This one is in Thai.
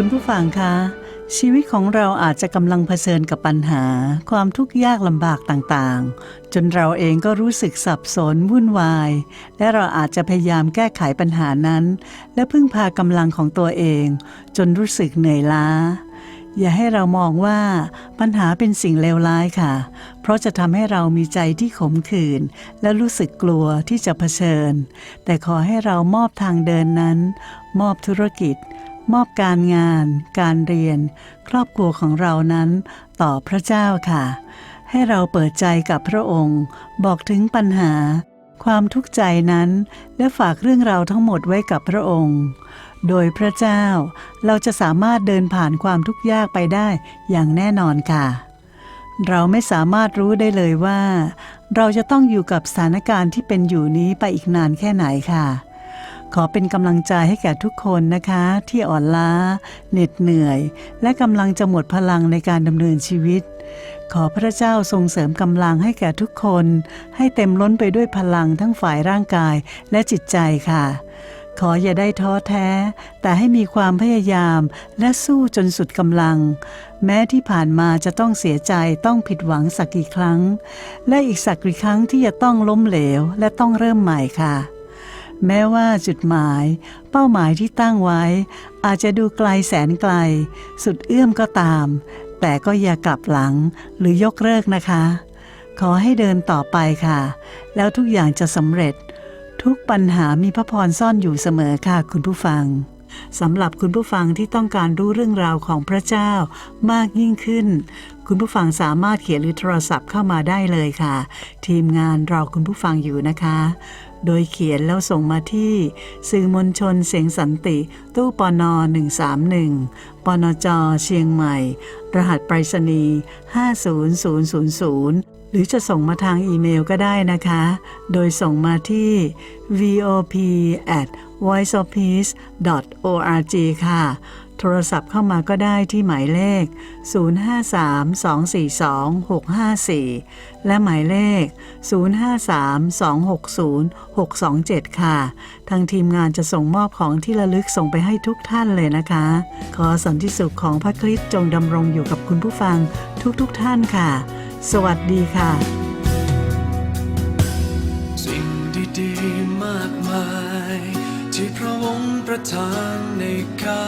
คุณผู้ฟังคะชีวิตของเราอาจจะกำลังเผชิญกับปัญหา ความทุกข์ยากลำบากต่างๆ จนเราเองก็รู้สึกสับสนวุ่นวาย และเราอาจจะพยายามแก้ไขปัญหานั้น และพึ่งพากำลังของตัวเอง จนรู้สึกเหนื่อยล้า อย่าให้เรามองว่าปัญหาเป็นสิ่งเลวร้ายค่ะ เพราะจะทำให้เรามีใจที่ขมขื่นและรู้สึกกลัวที่จะเผชิญ แต่ขอให้เรามอบทางเดินนั้น มอบธุรกิจ มอบการงาน การเรียน ครอบครัวของเรานั้นต่อพระเจ้าค่ะ ให้เราเปิดใจกับพระองค์ บอกถึงปัญหา ความทุกข์ใจนั้น และฝากเรื่องราวทั้งหมดไว้กับพระองค์ โดยพระเจ้าเราจะสามารถเดินผ่านความทุกข์ยากไปได้อย่างแน่นอนค่ะ เราไม่สามารถรู้ได้เลยว่า เราจะต้องอยู่กับสถานการณ์ที่เป็นอยู่นี้ไปอีกนานแค่ไหนค่ะ ขอเป็นกำลังใจให้แก่ทุกคนนะคะ ที่อ่อนล้า เหน็ดเหนื่อย และกำลังจะหมดพลังในการดำเนินชีวิต ขอพระเจ้าทรงเสริมกำลังให้แก่ทุกคน ให้เต็มล้นไปด้วยพลังทั้งฝ่ายร่างกายและจิตใจค่ะ ขออย่าได้ท้อแท้ แต่ให้มีความพยายามและสู้จนสุดกำลัง แม้ที่ผ่านมาจะต้องเสียใจต้องผิดหวังสักกี่ครั้ง และอีกสักกี่ครั้งที่จะต้องล้มเหลวและต้องเริ่มใหม่ค่ะ แม้ว่าจุดหมาย เป้าหมายที่ตั้งไว้ อาจจะดูไกลแสนไกล สุดเอื้อมก็ตาม แต่ก็อย่ากลับหลังหรือยกเลิกนะคะ ขอให้เดินต่อไปค่ะ แล้วทุกอย่างจะสำเร็จ ทุกปัญหามีพระพรซ่อนอยู่เสมอค่ะคุณผู้ฟัง สำหรับคุณผู้ฟังที่ต้องการรู้เรื่องราวของพระเจ้ามากยิ่งขึ้น คุณผู้ฟังสามารถเขียนหรือโทรศัพท์เข้ามาได้เลยค่ะ ทีมงานรอคุณผู้ฟังอยู่นะคะ โดยเขียนแล้วส่งมาที่ สื่อมวลชนเสียงสันติ ตู้ปน 131 ปนจ เชียงใหม่ รหัสไปรษณีย์ 50000 หรือจะส่งมาทางอีเมลก็ได้นะคะ โดยส่งมาที่ vop at voiceofpeace org ค่ะ โทรศัพท์เข้ามาก็ได้ที่หมายเลข 053-242-654 และหมายเลข 053-260-627 ค่ะ ทางทีมงานจะส่งมอบของที่ระลึกส่งไปให้ทุกท่านเลยนะคะ ขอสันติสุขของพระคริสต์จงดำรงอยู่กับคุณผู้ฟังทุกๆทท่านค่ะ สวัสดีค่ะ สิ่งดีๆมากมาย ที่พระองค์ประทานในกา